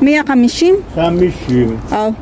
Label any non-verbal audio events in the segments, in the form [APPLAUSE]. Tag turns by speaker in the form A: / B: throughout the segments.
A: 150?
B: 50.
A: Oh.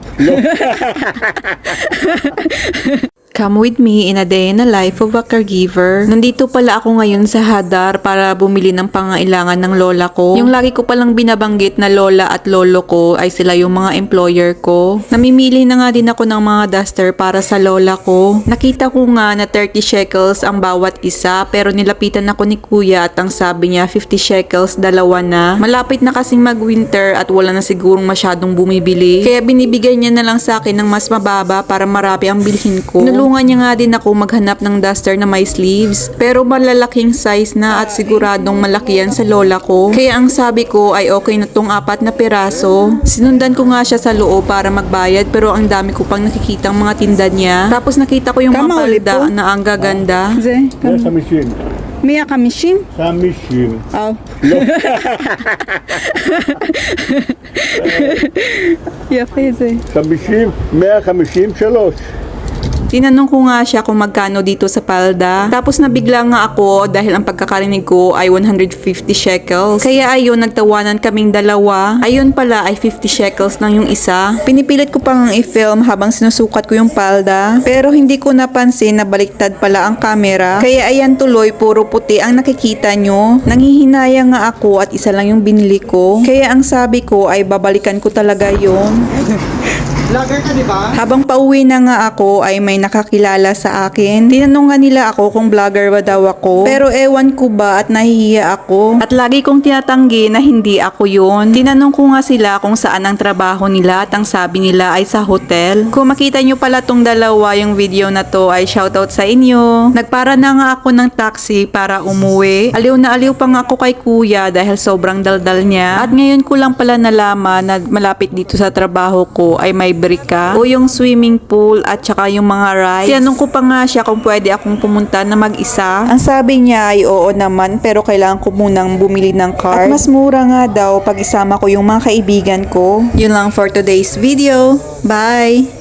C: Come with me in a day in the life of a caregiver. Nandito pala ako ngayon sa Hadar para bumili ng pangailangan ng lola ko. Yung lagi ko palang binabanggit na lola at lolo ko ay sila yung mga employer ko. Namimili na nga din ako ng mga duster para sa lola ko. Nakita ko nga na 30 shekels ang bawat isa pero nilapitan ako ni kuya at ang sabi niya 50 shekels dalawa na. Malapit na kasing mag-winter at wala na sigurong masyadong bumibili. Kaya binibigay niya na lang sa akin ng mas mababa para marami ang bilhin ko. Nulungan niya nga din ako maghanap ng duster na may sleeves. Pero malalaking size na at siguradong malaki yan sa lola ko. Kaya ang sabi ko ay okay na tong apat na piraso. Sinundan ko nga siya sa loob para magbayad pero ang dami ko pang nakikitang mga tinda niya. Tapos nakita ko yung mga
A: Kama ulit
C: palda
A: po?
C: na ang gaganda.
A: זה
B: 150.
A: 150?
B: 50.
A: Oh. יפה זה.
B: 50, 153.
C: Tinanong ko nga siya kung magkano dito sa palda. Tapos nabigla nga ako dahil ang pagkakarinig ko ay 150 shekels. Kaya ayun, nagtawanan kaming dalawa. Ayun pala ay 50 shekels lang yung isa. Pinipilit ko pang i-film habang sinusukat ko yung palda. Pero hindi ko napansin na baliktad pala ang camera. Kaya ayan tuloy, puro puti ang nakikita nyo. Nangihinaya nga ako at isa lang yung binili ko. Kaya ang sabi ko ay babalikan ko talaga yon. [LAUGHS]
D: Vlogger ka, di ba?
C: Habang pauwi na nga ako ay may nakakilala sa akin. Tinanong nga nila ako kung vlogger ba daw ako. Pero ewan ko ba at nahihiya ako. At lagi kong tinatanggi na hindi ako yun. Tinanong ko nga sila kung saan ang trabaho nila at ang sabi nila ay sa hotel. Kung makita nyo pala tong dalawa yung video na to ay shoutout sa inyo. Nagpara na nga ako ng taxi para umuwi. Aliw na aliw pa nga ako kay kuya dahil sobrang daldal niya. At ngayon ko lang pala nalaman na malapit dito sa trabaho ko ay may brika o yung swimming pool at saka yung mga rides. Tinanong ko pa nga siya kung pwede akong pumunta na mag-isa. Ang sabi niya ay oo naman pero kailangan ko munang bumili ng card. At mas mura nga daw pag isama ko yung mga kaibigan ko. Yun lang for today's video. Bye!